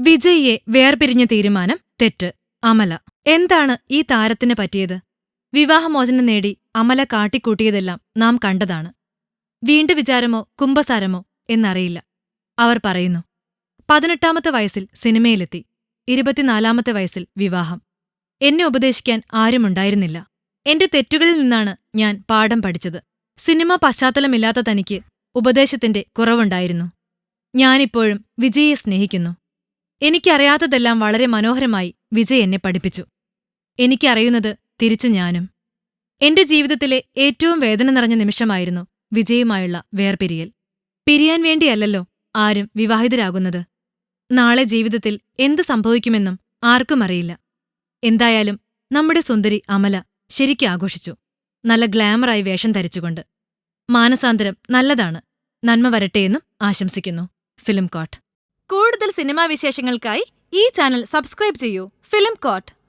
വിജയിയെ വേർപിരിഞ്ഞ തീരുമാനം തെറ്റ്. അമല. എന്താണ് ഈ താരത്തിന് പറ്റിയത്? വിവാഹമോചനം നേടി അമല കാട്ടിക്കൂട്ടിയതെല്ലാം നാം കണ്ടതാണ്. വീണ്ടു വിചാരമോ കുംഭസാരമോ എന്നറിയില്ല. അവർ പറയുന്നു പതിനെട്ടാമത്തെ വയസ്സിൽ സിനിമയിലെത്തി. ഇരുപത്തിനാലാമത്തെ വയസ്സിൽ വിവാഹം. എന്നെ ഉപദേശിക്കാൻ ആരുമുണ്ടായിരുന്നില്ല. എന്റെ തെറ്റുകളിൽ നിന്നാണ് ഞാൻ പാഠം പഠിച്ചത്. സിനിമ പശ്ചാത്തലമില്ലാത്ത തനിക്ക് ഉപദേശത്തിന്റെ കുറവുണ്ടായിരുന്നു. ഞാനിപ്പോഴും വിജയെ സ്നേഹിക്കുന്നു. എനിക്കറിയാത്തതെല്ലാം വളരെ മനോഹരമായി വിജയ് എന്നെ പഠിപ്പിച്ചു. എനിക്കറിയുന്നത് തിരിച്ചു ഞാനും. എന്റെ ജീവിതത്തിലെ ഏറ്റവും വേദന നിറഞ്ഞ നിമിഷമായിരുന്നു വിജയുമായുള്ള വേർപിരിയൽ. പിരിയാൻ വേണ്ടിയല്ലല്ലോ ആരും വിവാഹിതരാകുന്നത്. നാളെ ജീവിതത്തിൽ എന്ത് സംഭവിക്കുമെന്നും ആർക്കും അറിയില്ല. എന്തായാലും നമ്മുടെ സുന്ദരി അമല ശരിക്കും ആഘോഷിച്ചു. നല്ല ഗ്ലാമറായി വേഷം ധരിച്ചുകൊണ്ട്. മാനസാന്തരം നല്ലതാണ്. നന്മ വരട്ടെയെന്നും ആശംസിക്കുന്നു. ഫിലിം കോട്ട്. കൂടുതൽ സിനിമാ വിശേഷങ്ങൾക്കായി ഈ ചാനൽ സബ്സ്ക്രൈബ് ചെയ്യൂ. Film coat.